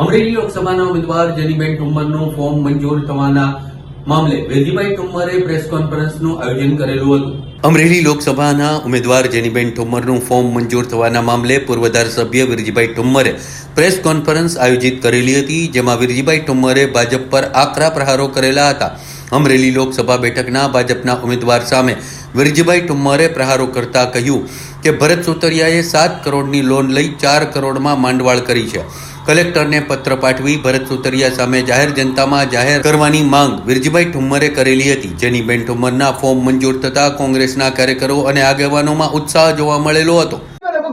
અમરેલી લોકસભાના ઉમેદવાર જનીબેન ઠુમ્મરનું ફોર્મ મંજૂર થવાના મામલે વેદીભાઈ ઠુમ્મરે પ્રેસ કોન્ફરન્સનું આયોજન કરેલું હતું. અમરેલી લોકસભાના ઉમેદવાર જેનીબેન ઠુમ્મરનું ફોર્મ મંજૂર થવાના મામલે પૂર્વ ધારાસભ્ય વિરજીભાઈ ઠુમ્મરે પ્રેસ કોન્ફરન્સ આયોજિત કરેલી હતી, જેમાં વિરજીભાઈ ઠુમ્મરે ભાજપ પર આકરા પ્રહારો કરેલા હતા. અમરેલી લોકસભા બેઠકના ભાજપના ઉમેદવાર સામે વિરજીભાઈ ઠુમ્મરે પ્રહારો કરતા કહ્યું કે ભરત સુતરિયાએ સાત કરોડની લોન લઈ ચાર કરોડમાં માંડવાળ કરી છે. કલેક્ટરને પત્ર પાઠવી ભરત સુતરિયા સામે જાહેર જનતામાં જાહેર કરવાની માંગ વિરજીભાઈ ઠુમ્મરે કરેલી હતી જેની બેન ઠુમ્મરના ફોર્મ મંજૂર થતા કોંગ્રેસના કાર્યકરો અને આગેવાનોમાં ઉત્સાહ જોવા મળેલો હતો.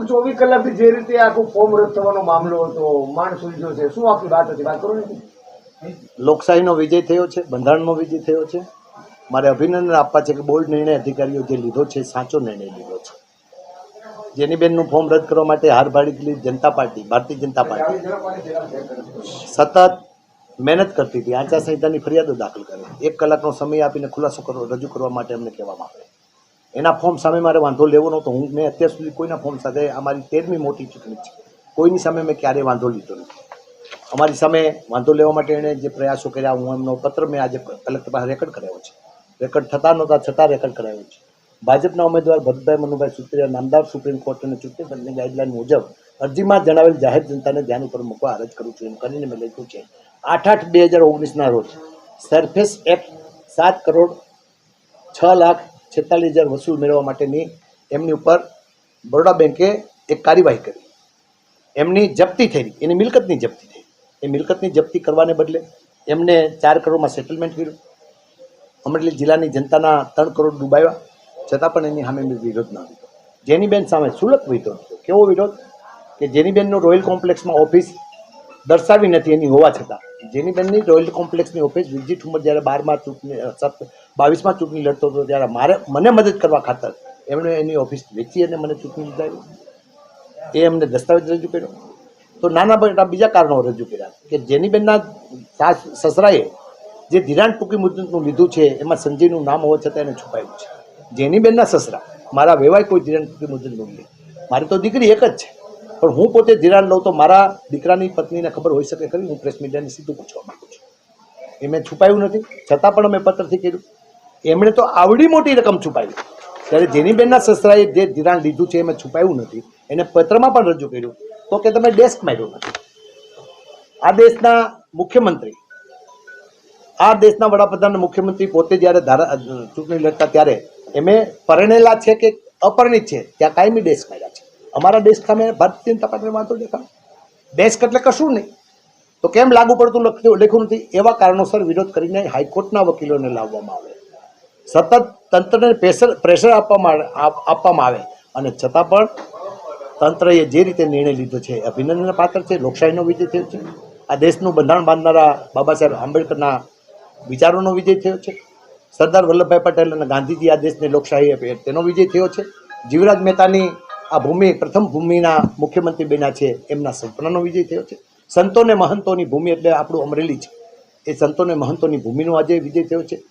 ચોવીસ કલાકથી જે રીતે આખું ફોર્મ રદ થવાનો મામલો હતો માણસ ઉલઝ્યો છે. શું આખી વાત હતી? વાત કરો ને. લોકશાહીનો વિજય થયો છે બંધારણનો વિજય થયો છે. મારે અભિનંદન આપવા છે કે બોર્ડ નિર્ણય અધિકારીઓ જે લીધો છે સાચો નિર્ણય લીધો છે. જેનીબેનનું ફોર્મ રદ કરવા માટે હાર પાડી જનતા પાર્ટી, ભારતીય જનતા પાર્ટી. સતત મહેનત કરતી હતી. આચારસંહિતાની ફરિયાદો દાખલ કરે. એક કલાકનો સમય આપીને ખુલાસો કરો, રજૂ કરવા માટે અમને કહેવામાં આવે. એના ફોર્મ સામે મારે વાંધો લેવો નહોતો. હું મેં અત્યાર સુધી કોઈના ફોર્મ સાથે અમારી તેરમી મોટી ચૂંટણી છે. કોઈની સામે મેં ક્યારેય વાંધો લીધો નથી. અમારી સામે વાંધો લેવા માટે એણે જે પ્રયાસો કર્યા, હું એમનો પત્ર મેં આજે કલેક્ટર પાસે રેકર્ડ કરાવ્યો છે. રેકર્ડ થતા નહોતા, છતાં રેકર્ડ કરાવ્યો છે. ભાજપના ઉમેદવાર ભરતભાઈ મનુભાઈ સુત્રિયા નામદાર સુપ્રીમ કોર્ટ અને ચૂંટણી પંચની ગાઈડલાઈન મુજબ અરજીમાં જણાવેલ જાહેર જનતાને ધ્યાન ઉપર મૂકવા અરજ કરું છું એમ કરીને મેં લખ્યું છે. આઠ આઠ બે હજાર ઓગણીસના રોજ સરફેસ એક્ટ સાત કરોડ છ લાખ છેતાલીસ હજાર વસૂલ મેળવવા માટેની એમની ઉપર બરોડા બેંકે એક કાર્યવાહી કરી. એમની જપ્તી થઈ. એની મિલકતની જપ્તી થઈ. એ મિલકતની જપ્તી કરવાને બદલે એમને ચાર કરોડમાં સેટલમેન્ટ કર્યું. અમરેલી જિલ્લાની જનતાના ત્રણ કરોડ ડૂબાવ્યા. છતાં પણ એની સામે મેં વિરોધ ના લીધો. જેનીબેન સામે સુલભ વિરોધ હતો. કેવો વિરોધ? કે જેનીબેનનું રોયલ કોમ્પ્લેક્સમાં ઓફિસ દર્શાવી નથી એની હોવા છતાં. જેનીબેનની રોયલ કોમ્પ્લેક્સની ઓફિસ વિરજી ઠુમર જ્યારે બારમાં ચૂંટણી સત, બાવીસમાં ચૂંટણી લડતો હતો ત્યારે મારે, મને મદદ કરવા ખાતર એમણે એની ઓફિસ વેચી અને મને ચૂંટણી લીધાવી એ એમને દસ્તાવેજ રજૂ કર્યો. તો નાના મોટા બીજા કારણો રજૂ કર્યા કે જેનીબેનના સાસ, સસરાએ જે ધિરાણ ટૂંકી મુદતનું લીધું છે, એમાં સંજયનું નામ હોવા છતાં એને છુપાયું છે. જેનીબેનના સસરા. મારા વેવાય કોઈ ધિરાણ મુદતનું લે મારી તો દીકરી એક જ છે. પણ હું પોતે ધિરાણ લઉં તો મારા દીકરાની પત્નીને ખબર હોઈ શકે ખરી? હું પ્રેસ મીડિયાને સીધું પૂછવા માગું છું. એ મેં છુપાયું નથી. છતાં પણ અમે પત્રથી કીધું એમણે તો આવડી મોટી રકમ છુપાવી. ત્યારે જેનીબેનના સસરાએ જે ધિરાણ લીધું છે એમાં છુપાયું નથી. એને પત્રમાં પણ રજૂ કર્યું. તો કે તમે ડેસ્ક માર્યો નથી. આ દેશના મુખ્યમંત્રી આ દેશના વડાપ્રધાન મુખ્યમંત્રી પોતે જ્યારે ધારા ચૂંટણી લડતા ત્યારે એમે પરણેલા છે કે અપરણિત છે, ત્યાં કાયમી ડેસ્ક કાઢ્યા છે. અમારા ડેસ્ક સામે ભારતીય જનતા પાર્ટીને વાંધો દેખાડો ડેસ્ક એટલે કશું નહીં. તો કેમ લાગુ પડતું લખ્યું નથી? એવા કારણોસર વિરોધ કરીને હાઈકોર્ટના વકીલોને લાવવામાં આવે. સતત તંત્રને પ્રેશર પ્રેશર આપવામાં આપવામાં આવે. અને છતાં પણ તંત્રએ જે રીતે નિર્ણય લીધો છે અભિનંદનના અભિનંદન પાત્ર છે, લોકશાહીનો વિજય થયો છે. આ દેશનું બંધારણ બાંધનારા બાબા સાહેબ આંબેડકરના વિચારોનો વિજય થયો છે. સરદાર વલ્લભભાઈ પટેલ અને ગાંધીજી આ દેશને લોકશાહી આપી તેનો વિજય થયો છે. જીવરાજ મહેતાની આ ભૂમિ, પ્રથમ ભૂમિના મુખ્યમંત્રી બન્યા છે એમના સપનાનો વિજય થયો છે. સંતોને મહંતોની ભૂમિ એટલે આપણું અમરેલી છે. એ સંતોને મહંતોની ભૂમિનો આજે વિજય થયો છે.